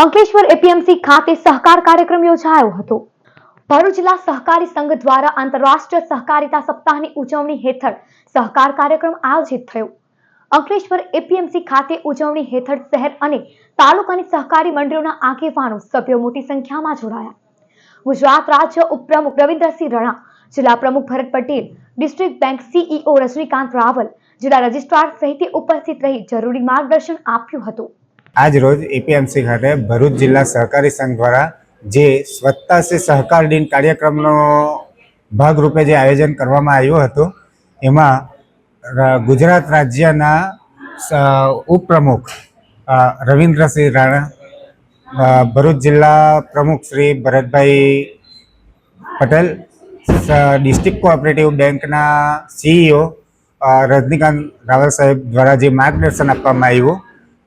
Ankleshwar APMC ખાતે સહકાર કાર્યક્રમ યોજાયો હતો. ભરૂચ જિલ્લા સહકારી સંઘ દ્વારા આંતરરાષ્ટ્રીય સહકારિતા સપ્તાહની ઉજવણી હેઠળ સહકાર કાર્યક્રમ આયોજિત થયો. અંકલેશ્વર એપીએમસી ખાતે ઉજવણી હેઠળ શહેર અને તાલુકાની સહકારી મંડળીઓના આગેવાનો, સભ્યો મોટી સંખ્યામાં જોડાયા. ગુજરાત રાજ્ય ઉપપ્રમુખ રવિન્દ્રસિંહ રણા, જિલ્લા પ્રમુખ Bharat Patel, district bank CEO Rajnikant Raval, જિલ્લા રજિસ્ટ્રાર સહિતે ઉપસ્થિત રહી જરૂરી માર્ગદર્શન આપ્યું હતું. આજ રોજ એપીએમસી ખાતે ભરૂચ જિલ્લા સહકારી સંઘ દ્વારા જે સ્વચ્છતા સે સહકાર દિન કાર્યક્રમનો ભાગરૂપે જે આયોજન કરવામાં આવ્યું હતું, એમાં ગુજરાત રાજ્યના ઉપપ્રમુખ રવિન્દ્રસિંહ રાણા ભરૂચ જિલ્લા પ્રમુખ શ્રી ભરતભાઈ પટેલ ડિસ્ટ્રિક્ટ કોઓપરેટિવ બેંકના સીઈઓ રજનીકાંત રાવલ સાહેબ દ્વારા જે માર્ગદર્શન આપવામાં આવ્યું.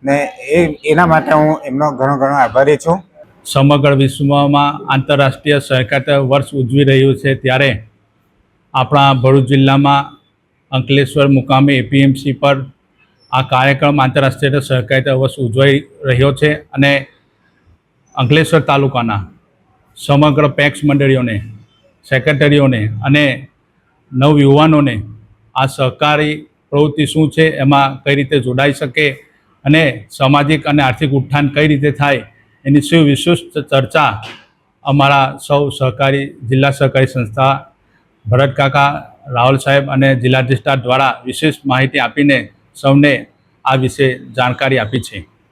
ને એ એના માટે હું એમનો ઘણો ઘણો આભારી છું. સમગ્ર વિશ્વમાં આંતરરાષ્ટ્રીય સહકારિતા વર્ષ ઉજવી રહ્યું છે ત્યારે આપણા ભરૂચ જિલ્લામાં અંકલેશ્વર મુકામે એપીએમસી પર આ કાર્યક્રમ આંતરરાષ્ટ્રીય સહકારિતા વર્ષ ઉજવાઈ રહ્યો છે અને અંકલેશ્વર તાલુકાના સમગ્ર પેક્સ મંડળીઓને, સેક્રેટરીઓને અને નવયુવાનોને આ સહકારી પ્રવૃત્તિ શું છે, એમાં કઈ રીતે જોડાઈ શકે અને સામાજિક અને આર્થિક ઉત્થાન કઈ રીતે થાય એની સુવિશિષ્ટ ચર્ચા અમારા સૌ સહકારી, જિલ્લા સહકારી સંસ્થા ભરતકાકા રાહુલ સાહેબ અને જિલ્લા રજિસ્ટ્રાર દ્વારા વિશેષ માહિતી આપીને સૌને આ વિશે જાણકારી આપી છે.